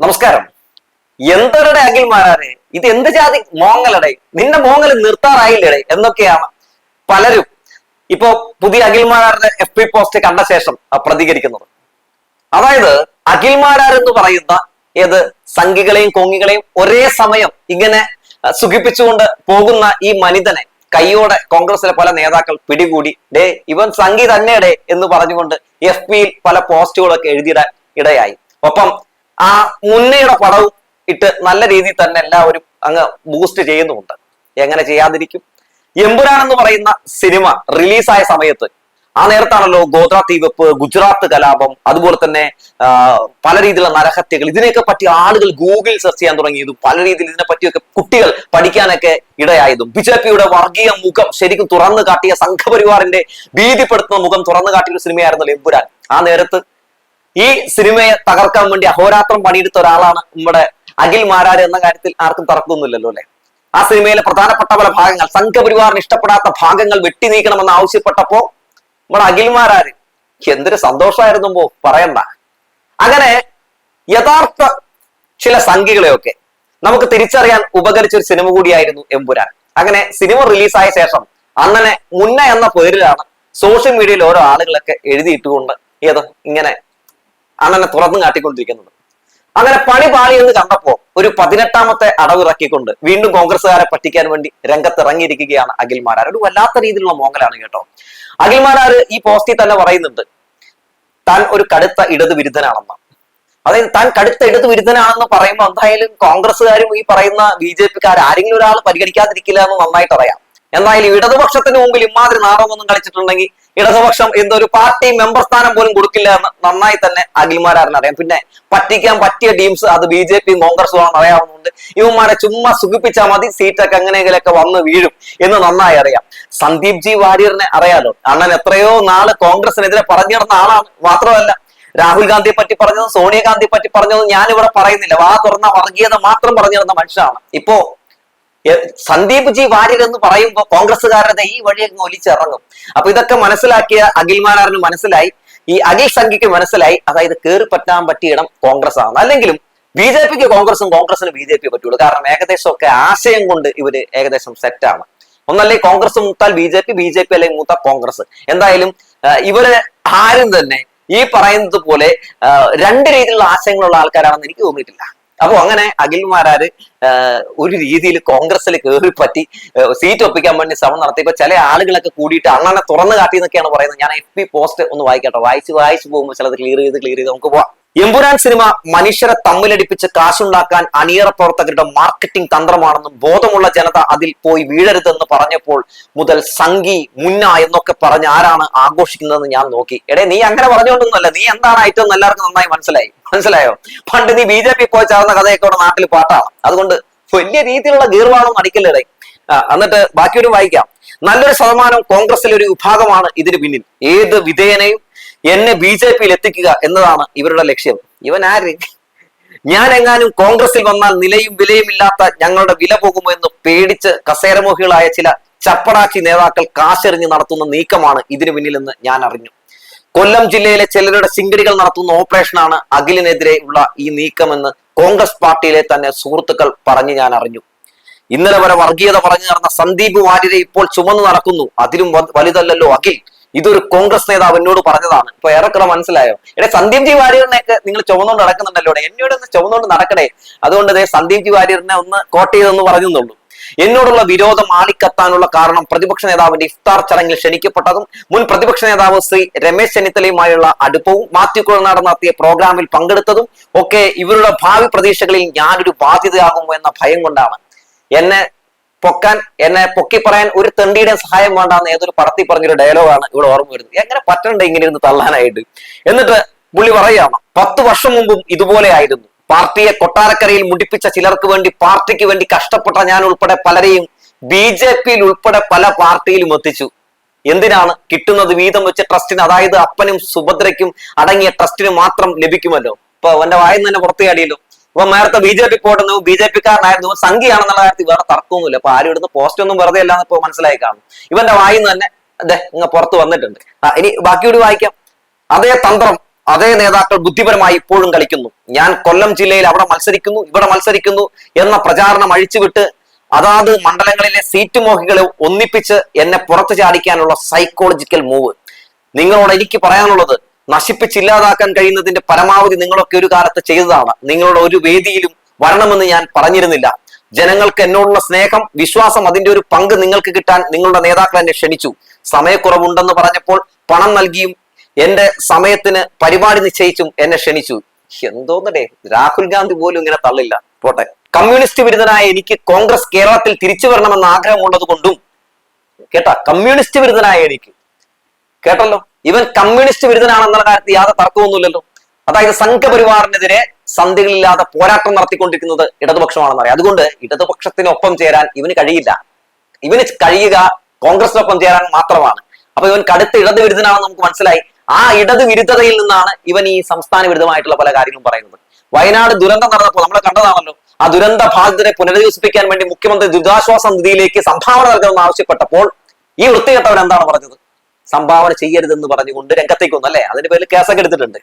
നമസ്കാരം. എന്തരുടെ അഖിൽമാരാരെ ഇത് എന്ത് ജാതി? മോങ്ങലടെ. നിന്റെ മോങ്ങൽ നിർത്താറായില്ലടേ? എന്നൊക്കെയാണ് പലരും ഇപ്പോ പുതിയ അഖിൽമാരാരുടെ എഫ് പി പോസ്റ്റ് കണ്ട ശേഷം പ്രതികരിക്കുന്നത്. അതായത് അഖിൽമാരാർ എന്ന് പറയുന്ന ഏത് സംഘികളെയും കൊങ്ങികളെയും ഒരേ സമയം ഇങ്ങനെ സുഖിപ്പിച്ചുകൊണ്ട് പോകുന്ന ഈ മനിതനെ കൈയോടെ കോൺഗ്രസിലെ പല നേതാക്കൾ പിടികൂടി ഡേ ഇവൻ സംഘി തന്നെയടേ എന്ന് പറഞ്ഞുകൊണ്ട് എഫ് പിയിൽ പല പോസ്റ്റുകളൊക്കെ എഴുതിയിടാൻ ഇടയായി. ഒപ്പം ആ മുന്നയുടെ പടവും ഇട്ട് നല്ല രീതിയിൽ തന്നെ എല്ലാവരും അങ്ങ് ബൂസ്റ്റ് ചെയ്യുന്നുമുണ്ട്. എങ്ങനെ ചെയ്യാതിരിക്കും? എമ്പുരാൻ എന്ന് പറയുന്ന സിനിമ റിലീസായ സമയത്ത് ആ നേരത്താണല്ലോ ഗോത്ര തീവെപ്പ് ഗുജറാത്ത് കലാപം അതുപോലെ തന്നെ പല രീതിയിലുള്ള നരഹത്യകൾ ഇതിനെയൊക്കെ പറ്റി ആളുകൾ ഗൂഗിൾ സെർച്ച് ചെയ്യാൻ തുടങ്ങിയതും പല രീതിയിൽ ഇതിനെ പറ്റിയൊക്കെ കുട്ടികൾ പഠിക്കാനൊക്കെ ഇടയായതും ബി ജെ പിയുടെ വർഗീയ മുഖം ശരിക്കും തുറന്നു കാട്ടിയ സംഘപരിവാറിന്റെ ഭീതിപ്പെടുത്തുന്ന മുഖം തുറന്നു കാട്ടിയ ഒരു സിനിമയായിരുന്നു എമ്പുരാൻ. ആ നേരത്ത് ഈ സിനിമയെ തകർക്കാൻ വേണ്ടി അഹോരാത്രം പണിയെടുത്ത ഒരാളാണ് നമ്മുടെ അഖിൽ മാരാർ എന്ന കാര്യത്തിൽ ആർക്കും തർക്കമൊന്നുമില്ലല്ലോ അല്ലെ? ആ സിനിമയിലെ പ്രധാനപ്പെട്ട പല ഭാഗങ്ങൾ സംഘപരിവാറിന് ഇഷ്ടപ്പെടാത്ത ഭാഗങ്ങൾ വെട്ടി നീക്കണമെന്ന് ആവശ്യപ്പെട്ടപ്പോ നമ്മുടെ അഖിൽ മാരാർ എന്തൊരു സന്തോഷമായിരുന്നു പോ പറയണ്ട. അങ്ങനെ യഥാർത്ഥ ചില സംഖ്യകളെയൊക്കെ നമുക്ക് തിരിച്ചറിയാൻ ഉപകരിച്ച ഒരു സിനിമ കൂടിയായിരുന്നു എമ്പുരാൻ. അങ്ങനെ സിനിമ റിലീസായ ശേഷം അങ്ങനെ മുന്ന എന്ന പേരിലാണ് സോഷ്യൽ മീഡിയയിൽ ഓരോ ആളുകളൊക്കെ എഴുതിയിട്ടുകൊണ്ട് ഏതോ ഇങ്ങനെ അണ്ണനെ തുറന്നു കാട്ടിക്കൊണ്ടിരിക്കുന്നത് അങ്ങനെ പണി പാളി എന്ന് കണ്ടപ്പോ ഒരു പതിനെട്ടാമത്തെ അടവിറക്കിക്കൊണ്ട് വീണ്ടും കോൺഗ്രസ്സുകാരെ പറ്റിക്കാൻ വേണ്ടി രംഗത്തിറങ്ങിയിരിക്കുകയാണ് അഖിൽമാരാർ ഒരു വല്ലാത്ത രീതിയിലുള്ള മോങ്ങലാണ് കേട്ടോ. അഖിൽമാരാർ ഈ പോസ്റ്റിൽ തന്നെ പറയുന്നുണ്ട് താൻ ഒരു കടുത്ത ഇടത് വിരുദ്ധനാണെന്ന്. അതായത് താൻ കടുത്ത ഇടത് വിരുദ്ധനാണെന്ന് പറയുമ്പോൾ എന്തായാലും കോൺഗ്രസ്സുകാരും ഈ പറയുന്ന ബി ജെ പിക്കാർ ആരെങ്കിലും ഒരാൾ പരിഗണിക്കാതിരിക്കില്ല എന്ന് നന്നായിട്ട് അറിയാം. എന്തായാലും ഇടതുപക്ഷത്തിന് മുമ്പിൽ ഇമാതിരി നാടകമൊന്നും കളിച്ചിട്ടുണ്ടെങ്കിൽ ഇടതുപക്ഷം എന്തൊരു പാർട്ടി മെമ്പർ സ്ഥാനം പോലും കൊടുക്കില്ല എന്ന് നന്നായി തന്നെ അഖിൽമാരാറിന് അറിയാം. പിന്നെ പറ്റിക്കാൻ പറ്റിയ ടീംസ് അത് ബി ജെ പി കോൺഗ്രസും ആണെന്ന് അറിയാവുന്നതുകൊണ്ട് ഇവന്മാരെ ചുമ്മാ സുഖിപ്പിച്ചാൽ മതി സീറ്റൊക്കെ എങ്ങനെയെങ്കിലൊക്കെ വന്ന് വീഴും എന്ന് നന്നായി അറിയാം. സന്ദീപ് ജി വാര്യറിനെ അറിയാലോ? അണ്ണൻ എത്രയോ നാൾ കോൺഗ്രസിനെതിരെ പറഞ്ഞു നടന്ന ആളാണ്. മാത്രമല്ല രാഹുൽ ഗാന്ധിയെ പറ്റി പറഞ്ഞതും സോണിയാഗാന്ധിയെ പറ്റി പറഞ്ഞതും ഞാനിവിടെ പറയുന്നില്ല. വാ തുറന്ന വർഗീയത മാത്രം പറഞ്ഞു നടന്ന മനുഷ്യനാണ്. ഇപ്പോ സന്ദീപ് ജി വാര്യർ എന്ന് പറയുമ്പോൾ കോൺഗ്രസ്സുകാരുടെ ഈ വഴി അങ്ങ് ഒലിച്ചിറങ്ങും. അപ്പൊ ഇതൊക്കെ മനസ്സിലാക്കിയ അഖിൽ മാരാറിന് മനസ്സിലായി. ഈ അഖിൽ സംഖ്യക്ക് മനസ്സിലായി. അതായത് കേറി പറ്റാൻ പറ്റിയ ഇടം കോൺഗ്രസ് ആണ് അല്ലെങ്കിലും ബി ജെ പിക്ക് കോൺഗ്രസും കോൺഗ്രസിന് ബി ജെ പി പറ്റുള്ളൂ. കാരണം ഏകദേശം ഒക്കെ ആശയം കൊണ്ട് ഇവർ ഏകദേശം സെറ്റാണ് ഒന്നല്ലേ Congress മൂത്താൽ B J P B J P അല്ലെങ്കിൽ മൂത്താൽ കോൺഗ്രസ്. എന്തായാലും ഇവർ ആരും തന്നെ ഈ പറയുന്നത് പോലെ രണ്ട് രീതിയിലുള്ള ആശയങ്ങളുള്ള ആൾക്കാരാണെന്ന് എനിക്ക് തോന്നിയിട്ടില്ല. അപ്പൊ അങ്ങനെ അഖിൽമാരാര് ഒരു രീതിയിൽ കോൺഗ്രസിൽ കയറി പറ്റി സീറ്റ് ഒപ്പിക്കാൻ വേണ്ടി ശ്രമം നടത്തിയപ്പോൾ ചില ആളുകളൊക്കെ കൂടിയിട്ട് അണ്ണനെ തുറന്നു കാട്ടി എന്നൊക്കെയാണ് പറയുന്നത്. ഞാൻ എഫ് പോസ്റ്റ് ഒന്ന് വായിക്കട്ടെ. വായിച്ച് വായിച്ച് പോകുമ്പോൾ ചിലത് ക്ലിയർ ചെയ്ത് ക്ലിയർ ചെയ്ത് നമുക്ക് പോവാം. എമ്പുരാൻ സിനിമ മനുഷ്യരെ തമ്മിലടിപ്പിച്ച് കാശുണ്ടാക്കാൻ അണിയറ പ്രവർത്തകരുടെ മാർക്കറ്റിംഗ് തന്ത്രമാണെന്നും ബോധമുള്ള ജനത അതിൽ പോയി വീഴരുതെന്ന് പറഞ്ഞപ്പോൾ മുതൽ സംഗി മുന്ന എന്നൊക്കെ പറഞ്ഞ് ആരാണ് ആഘോഷിക്കുന്നതെന്ന് ഞാൻ നോക്കി. എടേ നീ അങ്ങനെ പറഞ്ഞുകൊണ്ടൊന്നുമല്ല. നീ എന്താണ് ഏറ്റവും എല്ലാവർക്കും നന്നായി മനസ്സിലായി? മനസ്സിലായോ? പണ്ട് നീ ബി ജെ പി പോയി ചേർന്ന കഥയൊക്കെ ഇവിടെ നാട്ടിൽ പാട്ടാണ്. അതുകൊണ്ട് വലിയ രീതിയിലുള്ള ഗീർവാണൊന്നും അടിക്കല്ലേടേ എന്നിട്ട് ബാക്കിയൊരു വായിക്കാം. നല്ലൊരു ശതമാനം കോൺഗ്രസിലെ ഒരു വിഭാഗമാണ് ഇതിന് പിന്നിൽ. ഏത് വിധേയനെയും എന്നെ ബി ജെ പിയിൽ എത്തിക്കുക എന്നതാണ് ഇവരുടെ ലക്ഷ്യം. ഇവൻ ആര്? ഞാൻ എങ്ങാനും കോൺഗ്രസിൽ വന്നാൽ നിലയും വിലയും ഇല്ലാത്ത ഞങ്ങളുടെ വില പോകുമോ എന്ന് പേടിച്ച് കസേരമോഹികളായ ചില ചപ്പടാച്ചി നേതാക്കൾ കാശെറിഞ്ഞ് നടത്തുന്ന നീക്കമാണ് ഇതിനു പിന്നിലെന്ന് ഞാൻ അറിഞ്ഞു. കൊല്ലം ജില്ലയിലെ ചിലരുടെ സിംഗടികൾ നടത്തുന്ന ഓപ്പറേഷനാണ് അഖിലിനെതിരെ ഉള്ള ഈ നീക്കമെന്ന് കോൺഗ്രസ് പാർട്ടിയിലെ തന്നെ സുഹൃത്തുക്കൾ പറഞ്ഞ് ഞാൻ അറിഞ്ഞു. ഇന്നലെ വരെ വർഗീയത പറഞ്ഞു നടന്ന സന്ദീപ് വാര്യരെ ഇപ്പോൾ ചുമന്നു നടക്കുന്നു. അതിലും വലുതല്ലല്ലോ അഖിൽ. ഇതൊരു കോൺഗ്രസ് നേതാവ് എന്നോട് പറഞ്ഞതാണ്. ഇപ്പൊ ഏറെക്കുറെ മനസ്സിലായോ? എടേ സന്ദീപ് ജി വാര്യറിനെയൊക്കെ നിങ്ങൾ ചുമന്നുകൊണ്ട് നടക്കുന്നുണ്ടല്ലോ എന്നോട് ഒന്ന് ചുമന്നുകൊണ്ട് നടക്കണേ. അതുകൊണ്ട് ദേ സന്ദീപ് ജി വാര്യറിനെ ഒന്ന് കോട്ട് ചെയ്തെന്ന് പറഞ്ഞെന്നുള്ളൂ. എന്നോടുള്ള വിരോധം ആളിക്കത്താനുള്ള കാരണം പ്രതിപക്ഷ നേതാവിന്റെ ഇഫ്താർ ചടങ്ങിൽ ക്ഷണിക്കപ്പെട്ടതും മുൻ പ്രതിപക്ഷ നേതാവ് ശ്രീ രമേശ് ചെന്നിത്തലയുമായുള്ള അടുപ്പവും മാത്യു കുഴനാട് നടത്തിയ പ്രോഗ്രാമിൽ പങ്കെടുത്തതും ഒക്കെ ഇവരുടെ ഭാവി പ്രതീക്ഷകളിൽ ഞാനൊരു ബാധ്യതയാകുമോ എന്ന ഭയം കൊണ്ടാണ്. എന്നെ പൊക്കാൻ എന്നെ പൊക്കി പറയാൻ ഒരു തെണ്ടിയുടെ സഹായം വേണ്ടാന്ന് ഏതൊരു പടത്തിൽ പറഞ്ഞൊരു ഡയലോഗാണ് ഇവിടെ ഓർമ്മ വരുന്നത്. എങ്ങനെ പറ്റണ്ട ഇങ്ങനെ ഇരുന്ന് തള്ളാനായിട്ട്? എന്നിട്ട് പുള്ളി പറയുകയാണ് പത്ത് വർഷം മുമ്പും ഇതുപോലെ ആയിരുന്നു. പാർട്ടിയെ കൊട്ടാരക്കരയിൽ മുടിപ്പിച്ച ചിലർക്ക് വേണ്ടി പാർട്ടിക്ക് വേണ്ടി കഷ്ടപ്പെട്ട ഞാൻ ഉൾപ്പെടെ പലരെയും ബി ജെ പിയിൽ ഉൾപ്പെടെ പല പാർട്ടിയിലും എത്തിച്ചു. എന്തിനാണ് കിട്ടുന്നത് വീതം വെച്ച് ട്രസ്റ്റിന്? അതായത് അപ്പനും സുഭദ്രയ്ക്കും അടങ്ങിയ ട്രസ്റ്റിന് മാത്രം ലഭിക്കുമല്ലോ? ഇപ്പൊ അവന്റെ വായിന്ന് തന്നെ പുറത്തു ചാടിയല്ലോ ഇപ്പൊ നേരത്തെ ബി ജെ പി പോട്ടെന്ന് ബി ജെ പിക്കാരനായിരുന്നു. സംഖ്യയാണെന്നുള്ള കാര്യത്തിൽ വേറെ തർക്കമൊന്നുമില്ല. അപ്പൊ ആരും ഇടുന്ന പോസ്റ്റ് ഒന്നും വെറുതെ അല്ലാന്ന് ഇപ്പൊ മനസ്സിലായി കാണും. ഇവന്റെ വായിന്ന് തന്നെ അതെ ഇങ്ങ പുറത്ത് വന്നിട്ടുണ്ട്. ഇനി ബാക്കിയോട് വായിക്കാം. അതേ തന്ത്രം അതേ നേതാക്കൾ ബുദ്ധിപരമായി ഇപ്പോഴും കളിക്കുന്നു. ഞാൻ കൊല്ലം ജില്ലയിൽ അവിടെ മത്സരിക്കുന്നു ഇവിടെ മത്സരിക്കുന്നു എന്ന പ്രചാരണം അഴിച്ചുവിട്ട് അതാത് മണ്ഡലങ്ങളിലെ സീറ്റ് മോഹികളെ ഒന്നിപ്പിച്ച് എന്നെ പുറത്തു ചാടിക്കാനുള്ള സൈക്കോളജിക്കൽ മൂവ് നിങ്ങളോട് എനിക്ക് പറയാനുള്ളത് നശിപ്പിച്ചില്ലാതാക്കാൻ കഴിയുന്നതിന്റെ പരമാവധി നിങ്ങളൊക്കെ ഒരു കാലത്ത് ചെയ്തതാണ്. നിങ്ങളുടെ ഒരു വേദിയിലും വരണമെന്ന് ഞാൻ പറഞ്ഞിരുന്നില്ല. ജനങ്ങൾക്ക് എന്നോടുള്ള സ്നേഹം വിശ്വാസം അതിന്റെ ഒരു പങ്ക് നിങ്ങൾക്ക് കിട്ടാൻ നിങ്ങളുടെ നേതാക്കൾ എന്നെ ക്ഷണിച്ചു. സമയക്കുറവുണ്ടെന്ന് പറഞ്ഞപ്പോൾ പണം നൽകിയും എന്റെ സമയത്തിന് പരിപാടി നിശ്ചയിച്ചും എന്നെ ക്ഷണിച്ചു. എന്തോന്നടേ രാഹുൽ ഗാന്ധി പോലും ഇങ്ങനെ തള്ളില്ല. പോട്ടെ. കമ്മ്യൂണിസ്റ്റ് വിരുദ്ധനായ എനിക്ക് കോൺഗ്രസ് കേരളത്തിൽ തിരിച്ചു വരണമെന്ന ആഗ്രഹമുള്ളത് കൊണ്ടും കേട്ടാ കമ്മ്യൂണിസ്റ്റ് വിരുദ്ധനായ എനിക്ക് കേട്ടല്ലോ? ഇവൻ കമ്മ്യൂണിസ്റ്റ് വിരുദ്ധനാണെന്നുള്ള കാര്യത്തിൽ യാതൊരു തർക്കമൊന്നുമില്ലല്ലോ. അതായത് സംഘപരിവാറിനെതിരെ സന്ധികളില്ലാതെ പോരാട്ടം നടത്തിക്കൊണ്ടിരിക്കുന്നത് ഇടതുപക്ഷമാണെന്ന് പറയാം. അതുകൊണ്ട് ഇടതുപക്ഷത്തിനൊപ്പം ചേരാൻ ഇവന് കഴിയില്ല. ഇവന് കഴിയുക കോൺഗ്രസിനൊപ്പം ചേരാൻ മാത്രമാണ്. അപ്പൊ ഇവൻ കടുത്ത ഇടത് വിരുദ്ധനാണെന്ന് നമുക്ക് മനസ്സിലായി. ആ ഇടത് വിരുദ്ധതയിൽ നിന്നാണ് ഇവൻ ഈ സംസ്ഥാന വിരുദ്ധമായിട്ടുള്ള പല കാര്യങ്ങളും പറയുന്നത്. വയനാട് ദുരന്തം നടന്നപ്പോൾ നമ്മൾ കണ്ടതാണല്ലോ. ആ ദുരന്ത ബാധിതരെ പുനരധിവസിപ്പിക്കാൻ വേണ്ടി മുഖ്യമന്ത്രി ദുരിതാശ്വാസ നിധിയിലേക്ക് സംഭാവന നൽകണമെന്ന് ആവശ്യപ്പെട്ടപ്പോൾ ഈ വൃത്തികെട്ടവൻ എന്താണ് പറഞ്ഞത്? സംഭാവന ചെയ്യരുതെന്ന് പറഞ്ഞുകൊണ്ട് രംഗത്തേക്ക് വന്നു അല്ലേ? അതിന്റെ പേരിൽ കേസൊക്കെ എടുത്തിട്ടുണ്ട്.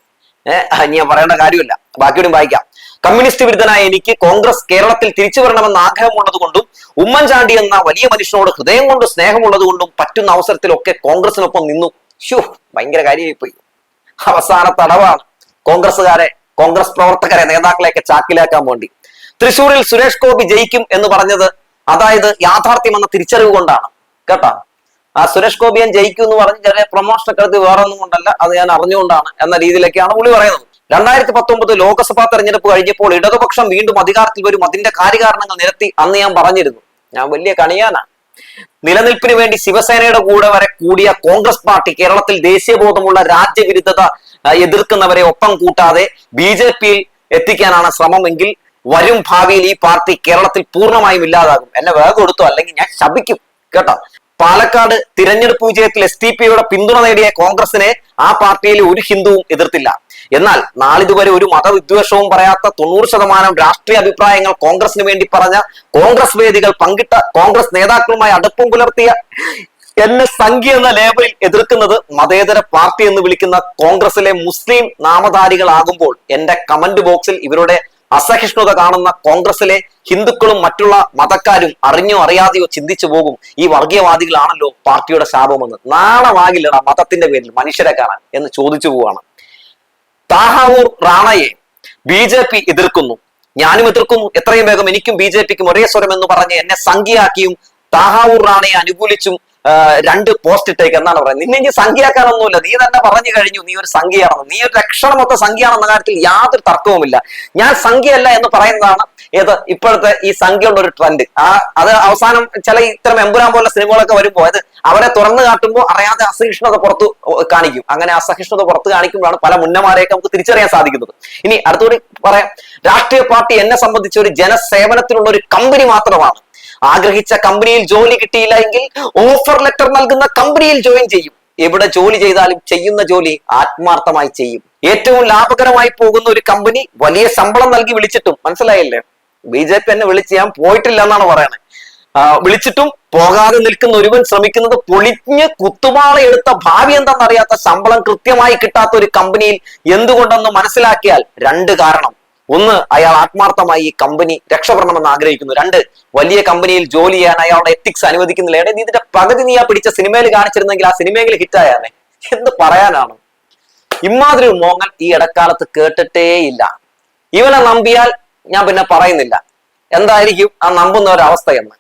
ഏഹ് ഞാൻ പറയേണ്ട കാര്യമില്ല. ബാക്കിയോടും വായിക്കാം. കമ്മ്യൂണിസ്റ്റ് വിരുദ്ധനായ എനിക്ക് കോൺഗ്രസ് കേരളത്തിൽ തിരിച്ചു വരണമെന്ന് ആഗ്രഹമുള്ളത് കൊണ്ടും ഉമ്മൻചാണ്ടി എന്ന വലിയ മനുഷ്യനോട് ഹൃദയം കൊണ്ട് സ്നേഹമുള്ളത് കൊണ്ടും പറ്റുന്ന അവസരത്തിലൊക്കെ കോൺഗ്രസിനൊപ്പം നിന്നു. ഷൂ ഭയങ്കര കാര്യമായി പോയി അവസാന തടവാണ് കോൺഗ്രസ്സുകാരെ കോൺഗ്രസ് പ്രവർത്തകരെ നേതാക്കളെയൊക്കെ ചാക്കിലാക്കാൻ വേണ്ടി. തൃശൂരിൽ സുരേഷ് ഗോപി ജയിക്കും എന്ന് പറഞ്ഞത് അതായത് യാഥാർത്ഥ്യം എന്ന തിരിച്ചറിവ് കൊണ്ടാണ്. കേട്ടാ? ആ സുരേഷ് ഗോപിയൻ ജയിക്കും എന്ന് പറഞ്ഞ് ചെറിയ പ്രൊമോഷൻ ഒക്കെ എടുത്ത് വേറെ ഒന്നും കൊണ്ടല്ല അത് ഞാൻ അറിഞ്ഞുകൊണ്ടാണ് എന്ന രീതിയിലേക്കാണ് പുള്ളി പറയുന്നത്. രണ്ടായിരത്തി പത്തൊമ്പത് ലോക്സഭാ തെരഞ്ഞെടുപ്പ് കഴിഞ്ഞപ്പോൾ ഇടതുപക്ഷം വീണ്ടും അധികാരത്തിൽ വരും അതിന്റെ കാര്യകാരണങ്ങൾ നിരത്തി അന്ന് ഞാൻ പറഞ്ഞിരുന്നു. ഞാൻ വലിയ കണിയാനാണ് നിലനിൽപ്പിന് വേണ്ടി ശിവസേനയുടെ കൂടെ വരെ കൂടിയ കോൺഗ്രസ് പാർട്ടി കേരളത്തിൽ ദേശീയബോധമുള്ള രാജ്യവിരുദ്ധത എതിർക്കുന്നവരെ ഒപ്പം കൂട്ടാതെ ബി ജെ പിയിൽ എത്തിക്കാനാണ് ശ്രമമെങ്കിൽ വരും ഭാവിയിൽ ഈ പാർട്ടി കേരളത്തിൽ പൂർണമായും ഇല്ലാതാകും. എന്നെ വേഗം കൊടുത്തു അല്ലെങ്കിൽ ഞാൻ ശപിക്കും. കേട്ടോ? പാലക്കാട് തിരഞ്ഞെടുപ്പ് വിജയത്തിൽ എസ് ടി പിയുടെ പിന്തുണ നേടിയ കോൺഗ്രസിനെ ആ പാർട്ടിയിലെ ഒരു ഹിന്ദുവും എതിർത്തില്ല. എന്നാൽ നാളിതുവരെ ഒരു മതവിദ്വേഷവും പറയാത്ത തൊണ്ണൂറ് ശതമാനം രാഷ്ട്രീയ അഭിപ്രായങ്ങൾ കോൺഗ്രസിന് വേണ്ടി പറഞ്ഞ കോൺഗ്രസ് വേദികൾ പങ്കിട്ട കോൺഗ്രസ് നേതാക്കളുമായി അടുപ്പം പുലർത്തിയ എന്നെ സംഖ്യ എന്ന ലേബലിൽ എതിർക്കുന്നത് മതേതര പാർട്ടി എന്ന് വിളിക്കുന്ന കോൺഗ്രസിലെ മുസ്ലിം നാമധാരികളാകുമ്പോൾ എന്റെ കമന്റ് ബോക്സിൽ ഇവരുടെ അസഹിഷ്ണുത കാണുന്ന കോൺഗ്രസിലെ ഹിന്ദുക്കളും മറ്റുള്ള മതക്കാരും അറിഞ്ഞോ അറിയാതെയോ ചിന്തിച്ചു പോകും ഈ വർഗീയവാദികളാണല്ലോ പാർട്ടിയുടെ ശാപമെന്ന്. നാണമാകില്ലടാ മതത്തിന്റെ പേരിൽ മനുഷ്യരെ കാണാൻ എന്ന് ചോദിച്ചു പോവാണ്. താഹാവൂർ റാണയെ ബി ജെ പി എതിർക്കുന്നു. ഞാനും എതിർക്കുന്നു. എത്രയും വേഗം എനിക്കും ബി ജെ പിക്കും ഒരേ സ്വരം എന്ന് പറഞ്ഞ് എന്നെ സംഖ്യയാക്കിയും താഹാവൂർ റാണയെ അനുകൂലിച്ചും രണ്ട് പോസ്റ്റ് ഇട്ടേക്ക് എന്നാണ് പറയുന്നത്. നിന്നെ ഇനി സംഖ്യയാക്കാനൊന്നുമില്ല. നീ തന്നെ പറഞ്ഞു കഴിഞ്ഞു നീ ഒരു സംഖ്യയാണെന്ന്. നീ ഒരു ലക്ഷണമൊത്ത സംഖ്യയാണെന്ന കാര്യത്തിൽ യാതൊരു തർക്കവുമില്ല. ഞാൻ സംഖ്യയല്ല എന്ന് പറയുന്നതാണ് ഏത്? ഇപ്പോഴത്തെ ഈ സംഖ്യയുള്ള ഒരു ട്രെൻഡ് ആ അത് അവസാനം ചില ഇത്തരം എമ്പുരാൻ പോലുള്ള സിനിമകളൊക്കെ വരുമ്പോൾ അത് അവരെ തുറന്നു കാട്ടുമ്പോൾ അറിയാതെ അസഹിഷ്ണുത പുറത്തു കാണിക്കും. അങ്ങനെ അസഹിഷ്ണുത പുറത്ത് കാണിക്കുമ്പോഴാണ് പല മുന്നമാരെയൊക്കെ നമുക്ക് തിരിച്ചറിയാൻ സാധിക്കുന്നത്. ഇനി അടുത്തുകൂടി പറയാം. രാഷ്ട്രീയ പാർട്ടി എന്നെ സംബന്ധിച്ച് ഒരു ജനസേവനത്തിനുള്ള ഒരു കമ്പനി മാത്രമാണ്. ആഗ്രഹിച്ച കമ്പനിയിൽ ജോലി കിട്ടിയില്ല എങ്കിൽ ഓഫർ ലെറ്റർ നൽകുന്ന കമ്പനിയിൽ ജോയിൻ ചെയ്യും. എവിടെ ജോലി ചെയ്താലും ചെയ്യുന്ന ജോലി ആത്മാർത്ഥമായി ചെയ്യും. ഏറ്റവും ലാഭകരമായി പോകുന്ന ഒരു കമ്പനി വലിയ ശമ്പളം നൽകി വിളിച്ചിട്ടും മനസ്സിലായില്ലേ? ബി ജെ പി എന്നെ വിളിച്ച് ഞാൻ പോയിട്ടില്ല എന്നാണ് പറയുന്നത് വിളിച്ചിട്ടും പോകാതെ നിൽക്കുന്ന ഒരുവൻ ശ്രമിക്കുന്നത് പൊളിഞ്ഞ് കുത്തുപാള എടുത്ത ഭാവി എന്താണെന്നറിയാത്ത ശമ്പളം കൃത്യമായി കിട്ടാത്ത ഒരു കമ്പനിയിൽ എന്തുകൊണ്ടെന്ന് മനസ്സിലാക്കിയാൽ രണ്ട് കാരണം. ഒന്ന് അയാൾ ആത്മാർത്ഥമായി ഈ കമ്പനി രക്ഷപ്പെടണമെന്ന് ആഗ്രഹിക്കുന്നു. രണ്ട് വലിയ കമ്പനിയിൽ ജോലി ചെയ്യാൻ അയാളുടെ എത്തിക്സ് അനുവദിക്കുന്നില്ല. എടേ ഇതിന്റെ പകുതി നീ ആ പിടിച്ച സിനിമയിൽ കാണിച്ചിരുന്നെങ്കിൽ ആ സിനിമയെങ്കിലും ഹിറ്റായാനെ എന്ത് പറയാനാണ്? ഇമാതിരി മോങ്ങൽ ഈ ഇടക്കാലത്ത് കേട്ടിട്ടേ ഇല്ല. ഇവനെ നമ്പിയാൽ ഞാൻ പിന്നെ പറയുന്നില്ല. എന്തായിരിക്കും ആ നമ്പുന്ന ഒരവസ്ഥയെന്ന് എന്ന്?